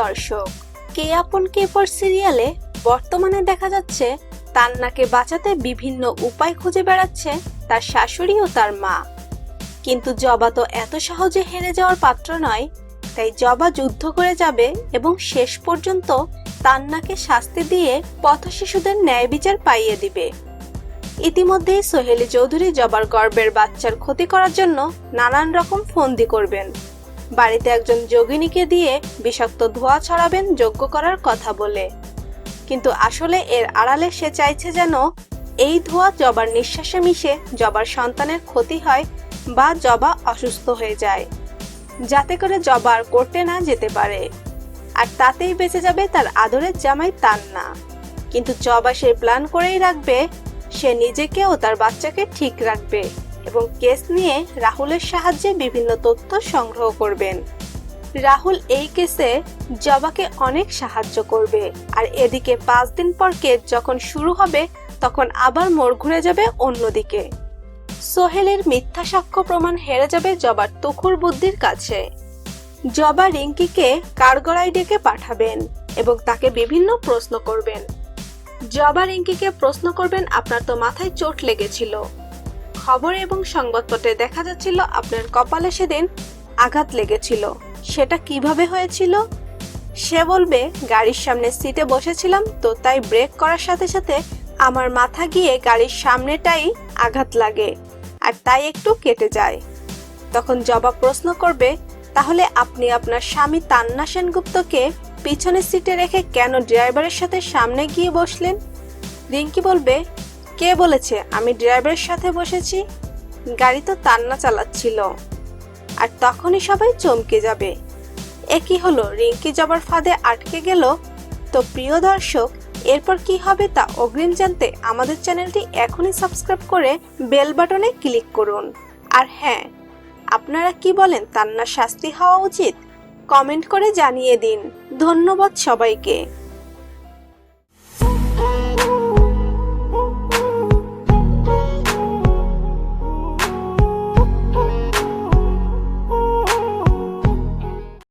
দর্শক, কে আপন কে পর সিরিয়ালে বর্তমানে দেখা যাচ্ছে তান্নাকে বাঁচাতে বিভিন্ন উপায় খুঁজে বেড়াচ্ছে তার শাশুড়ি ও তার মা। কিন্তু জবা তো এত সহজে হেরে যাওয়ার পাত্র নয়, তাই জবা যুদ্ধ করে যাবে এবং শেষ পর্যন্ত তান্নাকে শাস্তি দিয়ে পথ শিশুদের ন্যায় বিচার পাইয়ে দিবে। ইতিমধ্যেই সোহেলি চৌধুরী জবার গর্বের বাচ্চার ক্ষতি করার জন্য নানান রকম ফন্দি করবেন। বাড়িতে একজন যোগিনীকে দিয়ে বিষাক্ত ধোঁয়া ছড়াবেন যোগ্য করার কথা বলে। কিন্তু আসলে এর আড়ালে সে চাইছে যেন এই ধোঁয়া জবার নিঃশ্বাসে মিশে জবার সন্তানের ক্ষতি হয় বা জবা অসুস্থ হয়ে যায়। যাতে করে জবা আর করতে না যেতে পারে। আর তাতেই বেঁচে যাবে তার আদরের জামাই তান্না। কিন্তু জবা সে প্ল্যান করেই রাখবে, সে নিজেকে ও তার বাচ্চাকে ঠিক রাখবে। এবং কেস নিয়ে রাহুলের সাহায্যে বিভিন্ন তথ্য সংগ্রহ করবেন। রাহুল এই কেসে জবাকে অনেক সাহায্য করবে। আর এদিকে পাঁচ দিন পর কেস যখন শুরু হবে, তখন আবার মোড় ঘুরে যাবে অন্যদিকে। সোহেলের মিথ্যা সাক্ষ্য প্রমাণ হেরে যাবে জবার তুখুর বুদ্ধির কাছে। জবা রিঙ্কিকে কারগড়ায় ডেকে পাঠাবেন এবং তাকে বিভিন্ন প্রশ্ন করবেন। জবা রিঙ্কিকে প্রশ্ন করবেন, আপনার তো মাথায় চোট লেগেছিল। খবর এবং সংবাদপত্রে দেখা যাচ্ছিল আপনার কপালে সেদিন আঘাত লেগেছিল। সেটা কীভাবে হয়েছিল? সে বলবে, গাড়ির সামনে সিটে বসেছিলাম তো তাই ব্রেক করার সাথে সাথে আমার মাথা গিয়ে গাড়ির সামনেটাই আঘাত লাগে আর তাই একটু কেটে যায়। তখন জবা প্রশ্ন করবে, তাহলে আপনি আপনার স্বামী তান্না সেনগুপ্তকে পিছনের সিটে রেখে কেন ড্রাইভারের সাথে সামনে গিয়ে বসলেন? রিঙ্কি বলবে কে বলেছে? আমি ড্রাইভারের সাথে বসেছি। গাড়ি তো তান্না চালাচ্ছিল। আর তখনই সবাই চমকে যাবে। একই হলো? রিঙ্কি জবার ফাঁদে আটকে গেল? তো প্রিয় দর্শক, এরপর কি হবে তা অগ্রিম জানতে আমাদের চ্যানেলটি এখনই সাবস্ক্রাইব করে বেল বাটনে ক্লিক করুন। আর হ্যাঁ আপনারা কি বলেন? তান্নার শাস্তি হওয়া উচিত? কমেন্ট করে জানিয়ে দিন। ধন্যবাদ সবাইকে।